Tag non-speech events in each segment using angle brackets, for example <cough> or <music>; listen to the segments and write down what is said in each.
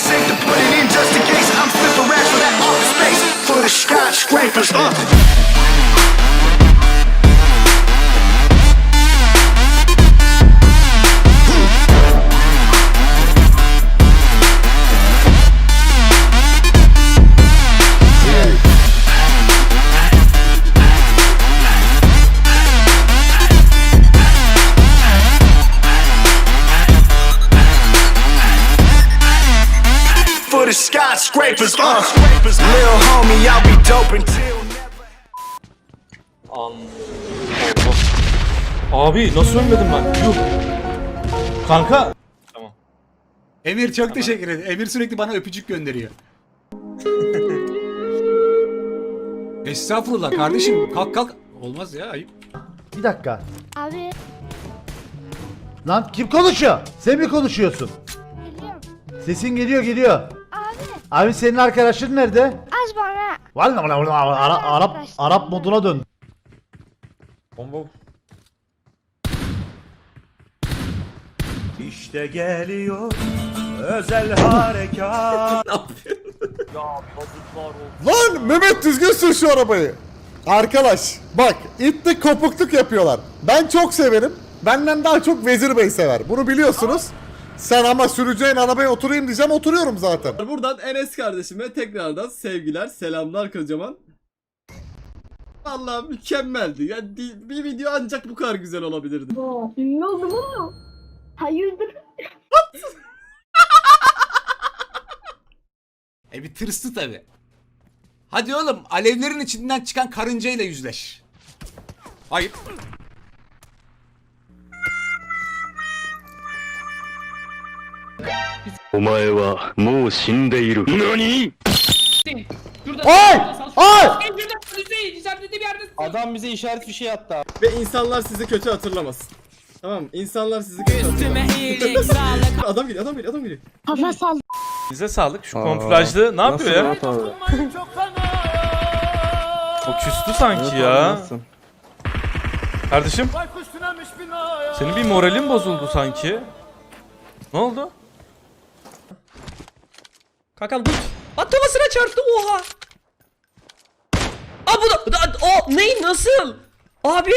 safe to put it in just in case. I'm flipping racks for that office space. For the skyscrapers, uh. Skyscrapers, uh. Lil homie, I'll be dope until. Allah. Abi nasıl ölmedim ben? Yuh. Kanka. Tamam. Emir çok teşekkür ederim. Emir sürekli bana öpücük gönderiyor. <laughs> Estağfurullah kardeşim. Kalk kalk. Olmaz ya ayıp. Bir dakika. Abi Lan kim konuşuyor? Sen mi konuşuyorsun? biliyorum. Sesin geliyor geliyor. Abi senin arkadaşın nerede? az bana Vallahi vallahi vallahi Ara- Arap Arap moduna dön. Bomba. İşte geliyor özel harekat. <laughs> Lan Mehmet düzgün sür şu arabayı. Arkadaş bak itlik kopukluk yapıyorlar. Ben çok severim. Benden daha çok Vezir Bey sever. Bunu biliyorsunuz. Sen ama süreceğin arabaya oturayım diyeceğim oturuyorum zaten. Buradan Enes kardeşime tekrardan sevgiler, selamlar kocaman. Vallahi mükemmeldi. Ya di- bir video ancak bu kadar güzel olabilirdi. ünlü oldum ama hayırdır? E bir tırstı tabi. Hadi oğlum alevlerin içinden çıkan karıncayla yüzleş. Ayıp. お前はもう死んでいる。何 Ay! Ay! Adam bize işaret bir şey attı abi. Ve insanlar sizi kötü hatırlamasın. Tamam mı? İnsanlar sizi kötü hatırlamasın. <laughs> adam geliyor, adam geliyor, adam geliyor. Kafa sal. Bize sağlık. Şu konflajlı ne yapıyor ya? O küstü sanki ya. Kardeşim. Senin bir moralin bozuldu sanki. Ne oldu? Kankam dur. Atlamasına çarptı oha. Aa bu da, da o ne nasıl? Abi.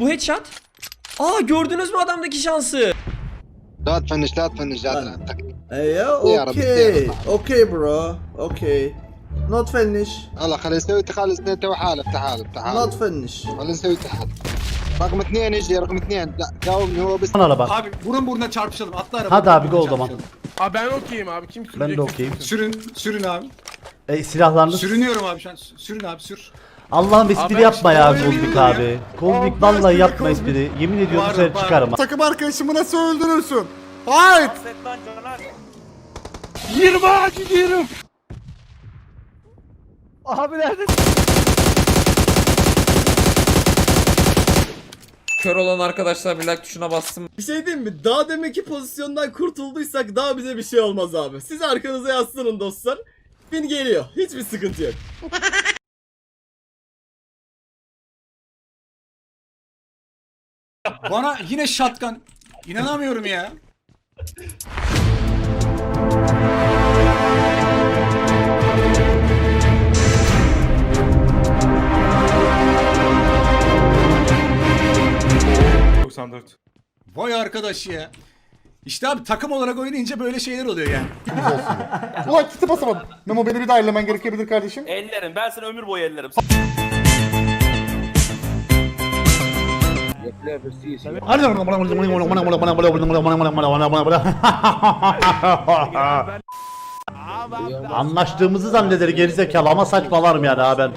Bu headshot. Aa gördünüz mü adamdaki şansı? لا تفنش لا تفنش لا Yeah, يا رب okay. Okay bro. Okay. Not finish. الله خلينا نسوي خلينا نسوي تو حالة تحالف تحالف Not finish. خلينا نسوي تحالف رقم اثنين يجي رقم اثنين لا جاوبني هو بس Bana bak. Abi burun buruna çarpışalım. Atla araba. Hadi abi burun go o zaman. Abi ben okeyim abi kim sürecek? Ben de okeyim. Sürün, sürün abi. E, silahlarınız. Sürünüyorum abi şu an. Sürün abi sür. Allah'ım espri Abi, yapma ya işte Kozmik ya. abi. Kozmik Abi, vallahi espri yapma Kozmik. espri. Yemin ediyorum Var, seni var. çıkarım. ha. Takım arkadaşımı nasıl öldürürsün? Hayt! 20 ağacı diyorum. Kör olan arkadaşlar bir like tuşuna bassın. Bir şey diyeyim mi? Daha demeki pozisyondan kurtulduysak daha bize bir şey olmaz abi. Siz arkanıza yaslanın dostlar. Bin geliyor. Hiçbir sıkıntı yok. Bana yine shotgun. İnanamıyorum ya. Vay arkadaş ya. İşte abi takım olarak oynayınca böyle şeyler oluyor yani. <laughs> Ulan kiti basamadım. Memo beni bir daha ellemen gerekebilir kardeşim. Ellerim ben sana ömür boyu ellerim. Anlaştığımızı zanneder gerizekalı ama saçmalarım yani ha ben.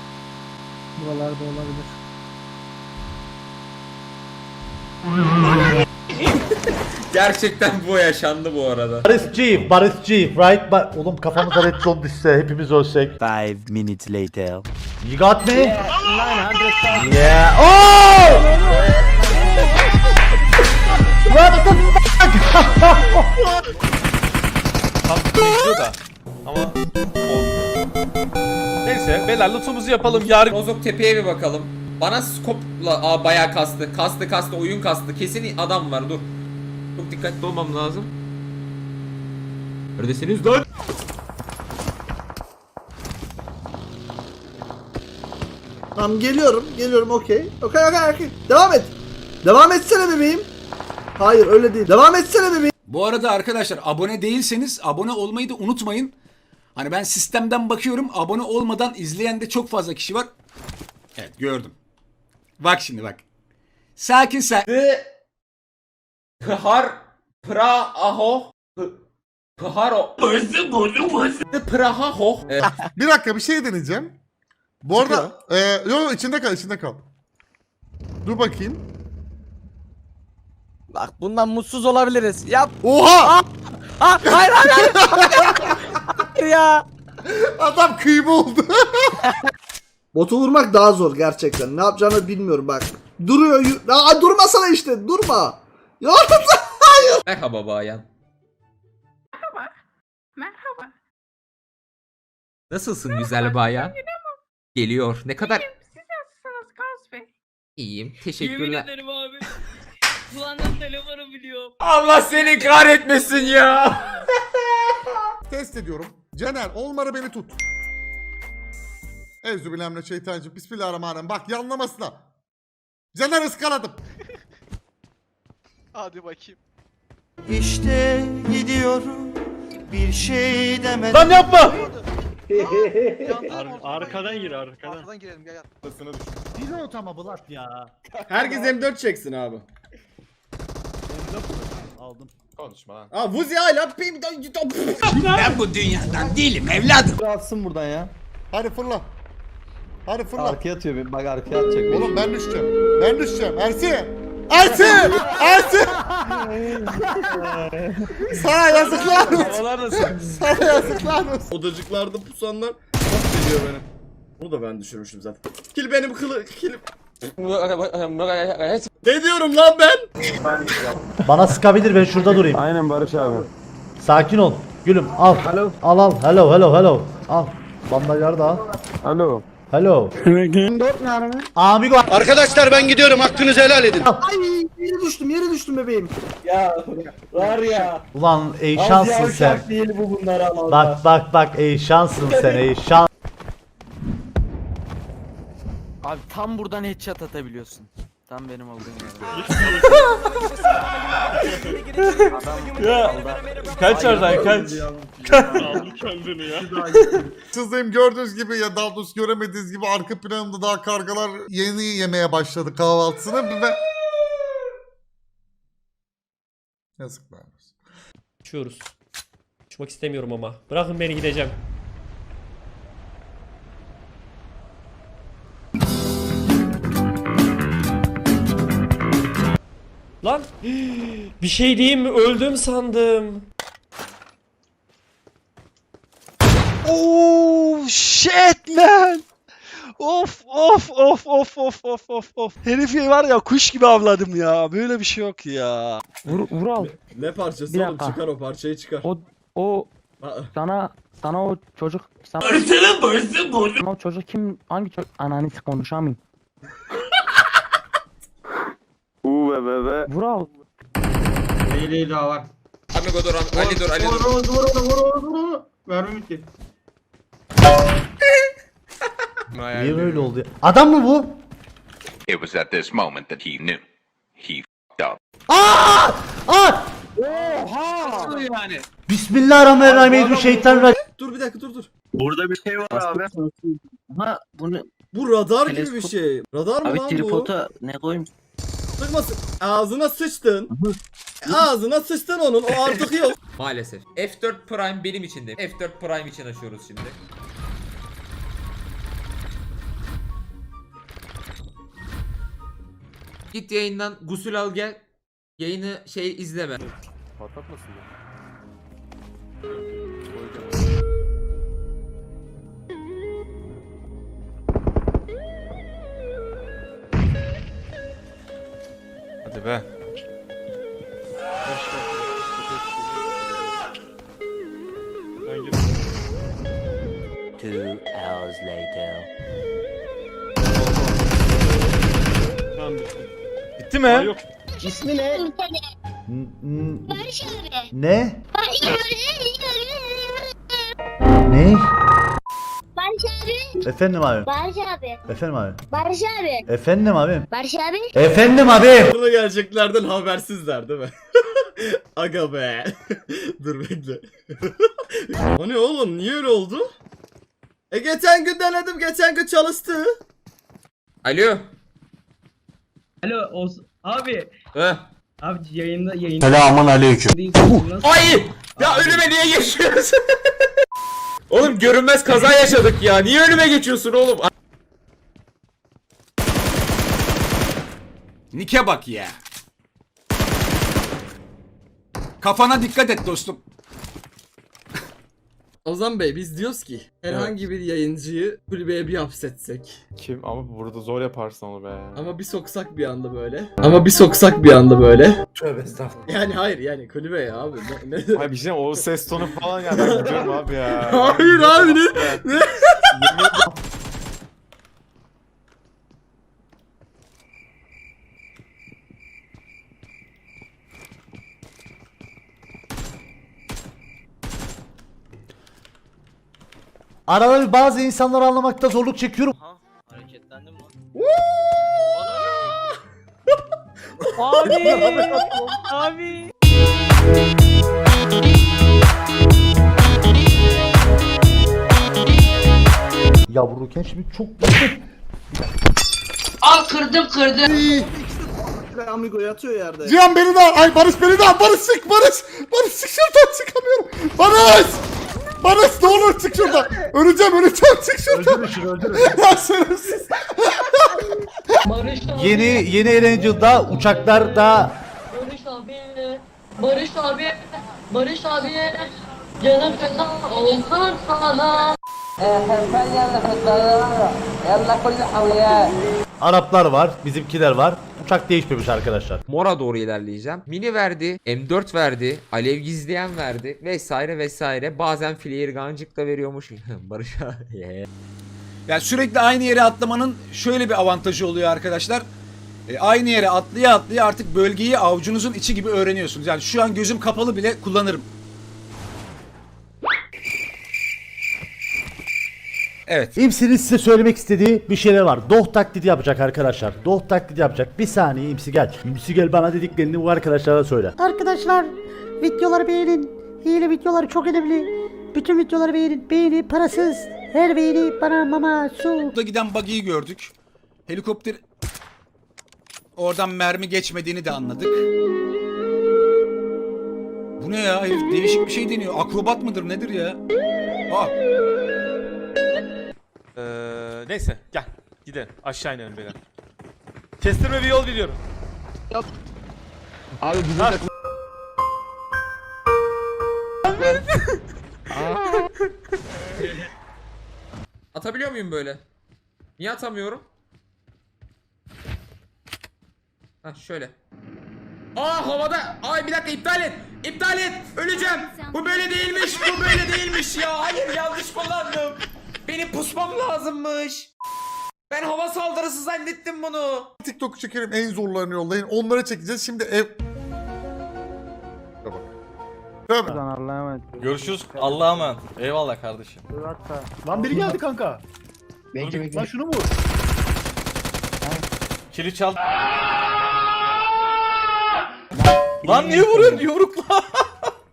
Gerçekten bu yaşandı bu arada. Barış Chief, Barış Chief, right? Ba Oğlum kafamıza red zone düşse hepimiz ölsek. Five minutes later. You got me? Yeah. Oh! What the fuck? Tam bekliyor da. Ama. Neyse beyler lootumuzu yapalım. Yarın Rozok tepeye bir bakalım. Bana skopla aa bayağı kastı. Kastı kastı oyun kastı. Kesin adam var dur. Çok dikkatli olmam lazım. Neredesiniz lan? Tamam geliyorum. Geliyorum okey. Okey okey okey. Devam et. Devam etsene bebeğim. Hayır öyle değil. Devam etsene bebeğim. Bu arada arkadaşlar abone değilseniz abone olmayı da unutmayın. Hani ben sistemden bakıyorum abone olmadan izleyen de çok fazla kişi var. Evet gördüm. Bak şimdi bak. Sakin sakin. Pıhar pra aho Pıharo Praha ho Bir dakika bir şey deneyeceğim. Bu arada e, yo yo içinde kal içinde kal. Dur bakayım. Bak bundan mutsuz olabiliriz. Yap. Oha! Ah, hayır hayır <laughs> hayır. ya. Adam kıyma oldu. <laughs> Botu vurmak daha zor gerçekten. Ne yapacağını bilmiyorum bak. Duruyor. Aa, durmasana işte. Durma. Ya <laughs> Merhaba bayan. Merhaba. Nasılsın güzel bayan? Geliyor. Ne kadar Siz nasılsınız Gaz Bey? iyiyim. Teşekkürler. ederim abi. <laughs> Kullandığım telefonu biliyorum. Allah seni kahretmesin ya. Test ediyorum. Caner olmarı beni tut. Euzubillahimineşşeytanirracim. Bismillahirrahmanirrahim. Bak yanlamasına. Caner ıskaladım. <laughs> Hadi bakayım. İşte gidiyorum bir şey demedim Lan yapma. arkadan gir arkadan. Arkadan girelim gel gel. Pilot ama Bulat ya. Herkes M4 çeksin abi. Aldım. Konuşma lan. Aa Vuzi hala pim Ben bu dünyadan değilim evladım. Atsın buradan ya. Hadi fırla. Hadi fırla. atıyor beni. Bak arkaya atacak Oğlum ben düşeceğim. Ben düşeceğim. Ersin! Ersin! Ersin! <laughs> Sana yazıklar olsun. Havalar nasıl? Sana yazıklar olsun. Odacıklarda pusanlar çok geliyor benim. Bunu da ben düşürmüşüm zaten. Kil benim kılı kilim. ne diyorum lan ben? Bana sıkabilir ben şurada durayım. Aynen Barış abi. Sakin ol. Gülüm al. Al al. Hello hello hello. Al. Bandajları da al. Alo. Hello. Amigo. Arkadaşlar ben gidiyorum hakkınızı helal edin Ay yere düştüm yere düştüm bebeğim. Ulan ey şanssın sen. Bak bak bak ey şanssın sen ey şans. Abi tam buradan headshot atabiliyorsun. Tam benim olduğum yerde. <laughs> Ya kaç oradan kaç. Sızdayım gördüğünüz gibi ya daha doğrusu göremediğiniz gibi arka planımda daha kargalar yeni yemeye başladı kahvaltısını ve... Yazıklar olsun. Uçuyoruz. Uçmak istemiyorum ama. Bırakın beni gideceğim. Lan bir şey diyeyim mi? Öldüm sandım. Oh shit man Of of of of of of of of Herifi var ya kuş gibi avladım ya böyle bir şey yok ya Vur, Vural. Ne parçası Bir oğlum dakika. çıkar o parçayı çıkar. O o Aa, sana sana o çocuk sana, sana o çocuk kim hangi çocuk ananı konuşamayayım. Uuu be be be. Vural. Amigo dur Ali dur Ali dur. <laughs> Niye böyle oldu ya? Adam mı bu? It was at this moment that he knew. He f***ed up. Aa! Aa! yani? Bismillahirrahmanirrahim. Şeytan dur bir dakika dur dur. Burada bir şey var abi. Ha bunu Bu radar gibi bir Teleskop. şey. Radar mı abi lan bu? tripota ne koyayım? Sıkmasın. Ağzına sıçtın. Ağzına sıçtın onun o artık yok. <laughs> Maalesef. F4 Prime benim için de. F4 Prime için açıyoruz şimdi. Git yayından gusül al gel. Yayını şey izleme. Patlatmasın ya. Hadi be. Two hours later Bitti mi? N- n- Ne? Barış abi. Barış abi. Efendim abi. Barış abi. Efendim abi. Barış abi. Efendim abi. Barış abi. Efendim abi. Bunu geleceklerden habersizler değil mi? <laughs> Aga be. <laughs> Dur bekle. <laughs> o ne oğlum? Niye öyle oldu? E geçen gün denedim. Geçen gün çalıştı. Alo. Alo Oz abi. Heh. Abi yayında yayında. Selamun aleyküm. Ay! Ya önüme niye geçiyorsun? Oğlum görünmez kaza yaşadık ya. Niye önüme geçiyorsun oğlum? Nike bak ya. Kafana dikkat et dostum. Ozan Bey biz diyoruz ki herhangi bir yayıncıyı kulübeye bir hapsetsek. Kim ama burada zor yaparsın onu be. Ama bir soksak bir anda böyle. Ama bir soksak bir anda böyle. Tövbe estağfurullah. Yani hayır yani kulübeye abi. Ne, ne- Ay bir şey o ses tonu falan ya ben gidiyorum abi ya. <laughs> Hayır abi ne? ne? <laughs> Arada bazı insanları anlamakta zorluk çekiyorum. Hareketlendim lan. abi. abi. Yavruyken şimdi çok Al kırdım kırdım. Amigo yatıyor yerde. Cihan beni de al. Ay Barış beni de al. Barış çık Barış. Barış çık şuradan çıkamıyorum. Barış. Barış ne olur çık şuradan. Öleceğim öleceğim çık şuradan. öldürün şunu öldürün. ya şerefsiz. Barış abi. Yeni yeni Erangel'da uçaklarda Barış abi. Barış abi. Barış abi. Canım feda olsun sana. Araplar var, bizimkiler var. Uçak değişmemiş arkadaşlar. Mora doğru ilerleyeceğim. Mini verdi, M4 verdi, alev gizleyen verdi vesaire vesaire. Bazen flare gancık da veriyormuş. <laughs> Barış abi. <laughs> Yani sürekli aynı yere atlamanın şöyle bir avantajı oluyor arkadaşlar. E, aynı yere atlaya atlaya artık bölgeyi avucunuzun içi gibi öğreniyorsunuz. Yani şu an gözüm kapalı bile kullanırım. Evet. İmsi'nin size söylemek istediği bir şeyler var. Doh taklidi yapacak arkadaşlar. Doh taklidi yapacak. Bir saniye İmsi gel. İmsi gel bana dediklerini bu arkadaşlara söyle. Arkadaşlar videoları beğenin. Hile videoları çok önemli. Bütün videoları beğenin. Beğeni parasız. Her beğeni bana mama su. Burada giden buggy'yi gördük. Helikopter oradan mermi geçmediğini de anladık. Bu ne ya? Herif değişik bir şey deniyor. Akrobat mıdır nedir ya? Aa, Ee, neyse gel gidelim aşağı inelim beyler. Kestirme bir yol biliyorum. Abi bizim takım <laughs> Atabiliyor muyum böyle? Niye atamıyorum? Ha şöyle. Aa havada. Ay bir dakika iptal et. İptal et. Öleceğim. Bu böyle değilmiş. Bu böyle değilmiş ya. Hayır yanlış kullandım. Benim pusmam lazımmış. Ben hava saldırısı zannettim bunu. TikTok çekelim en zorlarını yollayın. Onları çekeceğiz. Şimdi ev... Tövbe. Tövbe. Görüşürüz. Allah'a emanet. Eyvallah kardeşim. Lan biri geldi kanka. Bekle bekle. Lan şunu vur. Kili çal. Lan niye vuruyorsun yumrukla?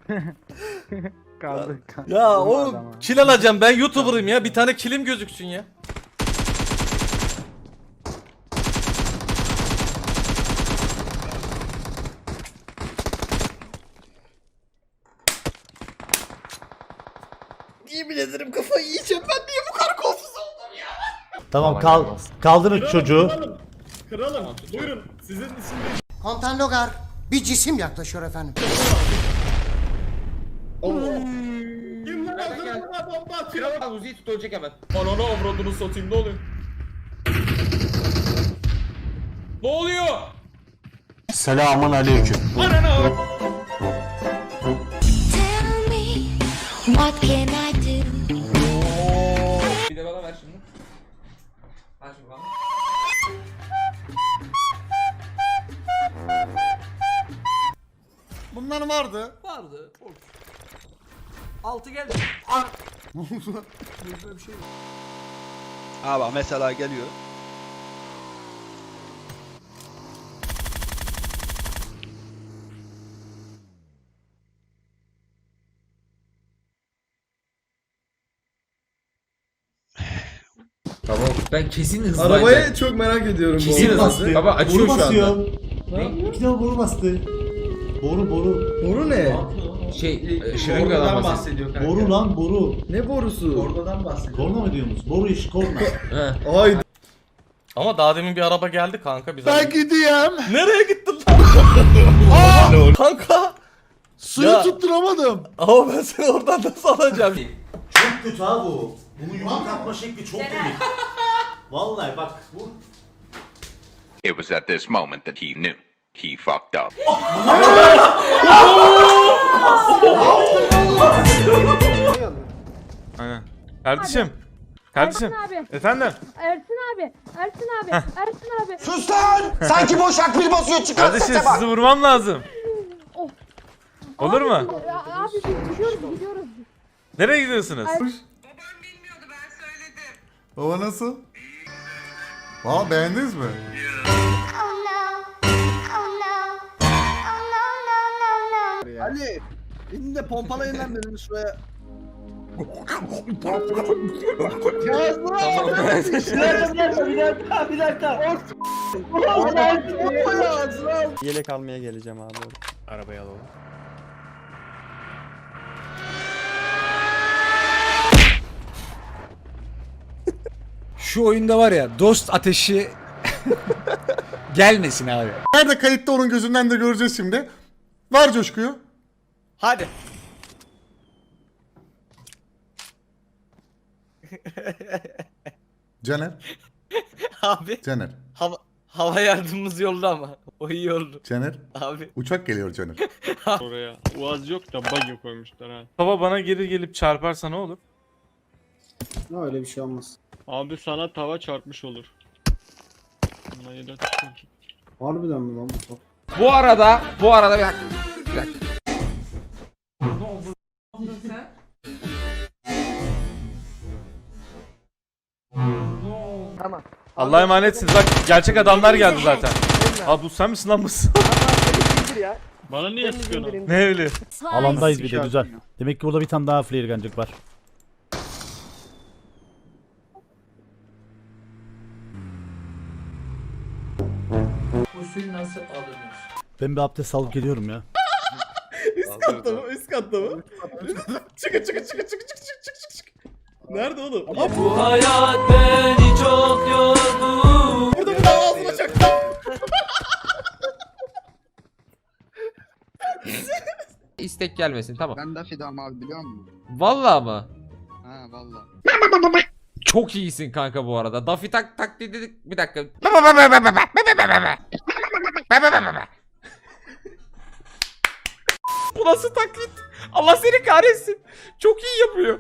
<laughs> Kaldı. ya o kil alacağım ben YouTuber'ım ya. Bir tane kilim gözüksün ya. Yemin ederim kafayı yiyeceğim ben niye bu kadar kolsuz oldum ya? Tamam kal kaldırın çocuğu. Kralım buyurun sizin için Komutan Logar bir cisim yaklaşıyor efendim. Buna atıyor? Kral Uzi'yi tut ölecek hemen. Ananı avradını satayım ne oluyor? Ne oluyor? Selamun aleyküm. Ananı. Tell me what can I do? Bir de bana ver şimdi. Ver şimdi bana. Bunlar vardı. vardı. Altı geldi. Ne oldu lan? Böyle bir şey yok. Ha bak mesela geliyor. Tamam. Ben kesin hızlı. Arabayı çok merak ediyorum bu Kesin arada. hızlı. Baba açıyor şu anda. İki defa boru bastı. Boru boru. Boru ne? Şey, e, şırıngadan bahsediyor. Boru lan boru. Ne borusu? Korna mı diyorsunuz? Boru iş korna. <laughs> Ay Ama daha demin bir araba geldi kanka biz. Ben gideyim. Nereye gittin lan? <laughs> kanka. Suyu Ya. tutturamadım. Ama ben seni oradan nasıl alacağım? Çok kötü ha bu. Bunun yumruk atma şekli çok komik. <laughs> Vallahi bak bu It was at this moment that he knew. He fucked up. Aynen. Kardeşim. Kardeşim. abi. Efendim. Ersin abi. Ersin abi. Ersin abi. Sus lan! Sanki boş akbil basıyor çıkar Kardeşim sizi vurmam lazım. Olur mu? Abi biz gidiyoruz gidiyoruz. Nereye gidiyorsunuz? Baba nasıl? Aa beğendiniz mi? Ali. Beni de pompalayın lan benim şuraya. Yelek almaya geleceğim abi. Arabayı alalım. Şu oyunda var ya dost ateşi <laughs> gelmesin abi. Nerede kayıtta onun gözünden de göreceğiz şimdi. Ver coşkuyu. Hadi. <laughs> Caner. Abi Caner. hava, hava yardımımız yolda ama. O iyi oldu. Caner. Abi. Uçak geliyor Caner. <laughs> Oraya. Uaz yok da buggy koymuşlar ha. Baba bana geri gelip çarparsa ne olur? Öyle bir şey olmaz. Abi sana tava çarpmış olur. Harbiden mi lan bu? Bu arada, bu arada bir dakika. Bir dakika. Tamam. Allah'a emanetsiniz bak gerçek adamlar geldi zaten. Aa bu sen misin lan mısın? Bana niye sıkıyorsun? ne bileyim. Alandayız bir de güzel. Demek ki burada bir tane daha flare gancık var. Nasıl alınır? Ben bir abdest alıp geliyorum ya. üst katta mı? Üst katta mı? çıkın çıkın çıkın çıkın çıkın çıkın çıkın. Nerede oğlum? Aa, bu hayat beni çok yordu. Burada bir daha ağzına çaktım. <laughs> İstek gelmesin tamam. Ben de fidam abi biliyor musun? Vallahi mı? Ha vallahi. Çok iyisin kanka bu arada. Daffy tak taklidi bir dakika. Bu nasıl taklit? Allah seni kahretsin. Çok iyi yapıyor.